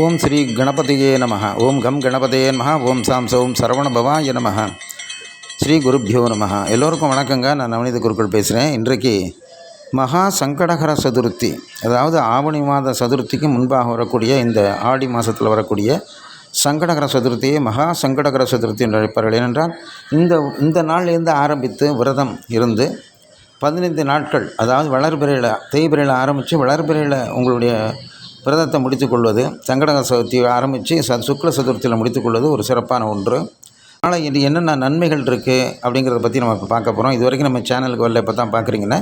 ஓம் ஸ்ரீ கணபதியே நம ஓம் கம் கணபதியே நம ஓம் சாம் சோம் சரவண பவாய நம ஸ்ரீ குருப்பியோ நம எல்லோருக்கும் வணக்கங்க. நான் நவநீத குருக்கள் பேசுகிறேன் இன்றைக்கு மகா சங்கடகர சதுர்த்தி அதாவது ஆவணி மாத சதுர்த்திக்கு முன்பாக வரக்கூடிய இந்த ஆடி மாதத்தில் வரக்கூடிய சங்கடகர சதுர்த்தியை மகா சங்கடகர சதுர்த்தி என்று அழைப்பார்கள். ஏனென்றால் இந்த இந்த நாளிலிருந்து ஆரம்பித்து விரதம் இருந்து பதினைந்து நாட்கள் அதாவது வளர்பிறையில் தேய்பிறையில் ஆரம்பித்து வளர்பிறையில் உங்களுடைய விரதத்தை முடித்துக்கொள்வது சங்கடகர சதுர்த்தி ஆரம்பித்து ச சுக்ல சதுர்த்தியில் முடித்துக்கொள்வது ஒரு சிறப்பான ஒன்று. ஆனால் இது என்னென்ன நன்மைகள் இருக்குது அப்படிங்கிறத பற்றி நம்ம இப்போ பார்க்க போகிறோம் இது வரைக்கும் நம்ம சேனலுக்கு வரல இப்போ தான் பார்க்குறீங்கன்னா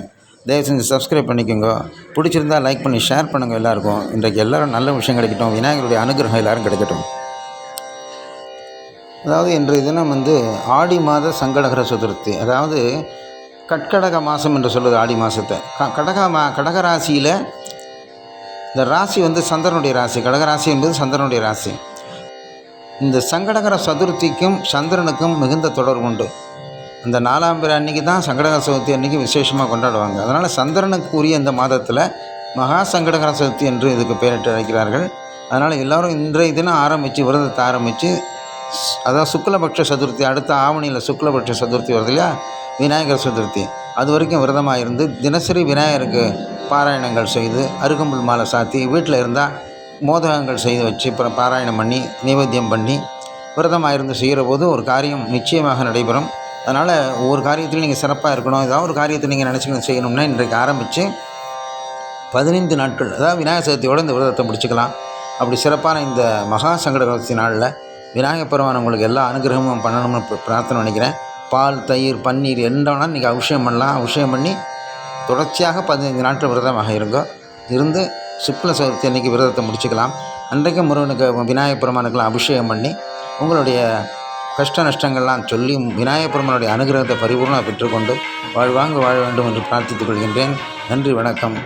தயவு செஞ்சு சப்ஸ்கிரைப் பண்ணிக்கோங்க. பிடிச்சிருந்தா லைக் பண்ணி ஷேர் பண்ணுங்கள் எல்லாருக்கும். இன்றைக்கு எல்லோரும் நல்ல விஷயம் கிடைக்கட்டும். விநாயகருடைய அனுகிரகம் எல்லாரும் கிடைக்கட்டும். அதாவது இன்றைய தினம் வந்து ஆடி மாத சங்கடகர சதுர்த்தி. அதாவது கட்கடக மாதம் என்று சொல்லுது ஆடி மாதத்தை க கடக மா கடக ராசியில் இந்த ராசி வந்து சந்திரனுடைய ராசி. கடக ராசி என்பது சந்திரனுடைய ராசி. இந்த சங்கடகர சதுர்த்திக்கும் சந்திரனுக்கும் மிகுந்த தொடர்பு உண்டு. இந்த நாலாம் பேர் அன்னைக்கு தான் சங்கடகர சதுர்த்தி அன்னைக்கு விசேஷமாக கொண்டாடுவாங்க. அதனால் சந்திரனுக்கு உரிய இந்த மாதத்தில் மகா சங்கடகர சதுர்த்தி என்று இதுக்கு பெயரிட்டு அழைக்கிறார்கள். அதனால் எல்லோரும் இன்றைய தினம் ஆரம்பித்து விரதத்தை ஆரம்பித்து அதாவது சுக்லபக்ஷ சதுர்த்தி அடுத்த ஆவணியில் சுக்லபக்ஷ சதுர்த்தி வருது இல்லையா? விநாயகர் சதுர்த்தி. அது வரைக்கும் விரதமாக இருந்து தினசரி விநாயகருக்கு பாராயணங்கள் செய்து அருகம்புல் மாலை சாத்தி வீட்டில் இருந்தால் மோதகங்கள் செய்து வச்சு அப்புறம் பாராயணம் பண்ணி நைவேத்தியம் பண்ணி விரதமாக இருந்து செய்கிற போது ஒரு காரியம் நிச்சயமாக நடைபெறும். அதனால் ஒவ்வொரு காரியத்திலும் நீங்கள் சிறப்பாக இருக்கணும். ஏதாவது ஒரு காரியத்தை நீங்கள் நினச்சிக்கணும் செய்யணும்னா இன்றைக்கு ஆரம்பித்து பதினைந்து நாட்கள் அதாவது விநாயகர் சதுர்த்தியோடு இந்த விரதத்தை முடிச்சுக்கலாம். அப்படி சிறப்பான இந்த மகா சங்கடகரத்தி நாளில் விநாயகப் பெருமான் உங்களுக்கு எல்லா அனுகிரகமும் பண்ணணும்னு பிரார்த்தனை நினைக்கிறேன் பால் தயிர் பன்னீர் என்ன வேணாலும் நீங்கள் அபிஷேகம் பண்ணலாம். அபிஷேகம் பண்ணி தொடர்ச்சியாக பதினைந்து நாட்கள் விரதமாக இருங்க. இருந்து சுக்ல சதுர்த்தி அன்றைக்கி விரதத்தை முடிச்சுக்கலாம். அன்றைக்கு முருகனுக்கு விநாயகப் பெருமானுக்கெல்லாம் அபிஷேகம் பண்ணி உங்களுடைய கஷ்ட நஷ்டங்கள்லாம் சொல்லி விநாயகப் பெருமானுடைய அனுகிரகத்தை பரிபூர்ணமாக பெற்றுக்கொண்டு வாழ்வாங்க வாழ வேண்டும் என்று பிரார்த்தித்துக் கொள்கின்றேன். நன்றி வணக்கம்.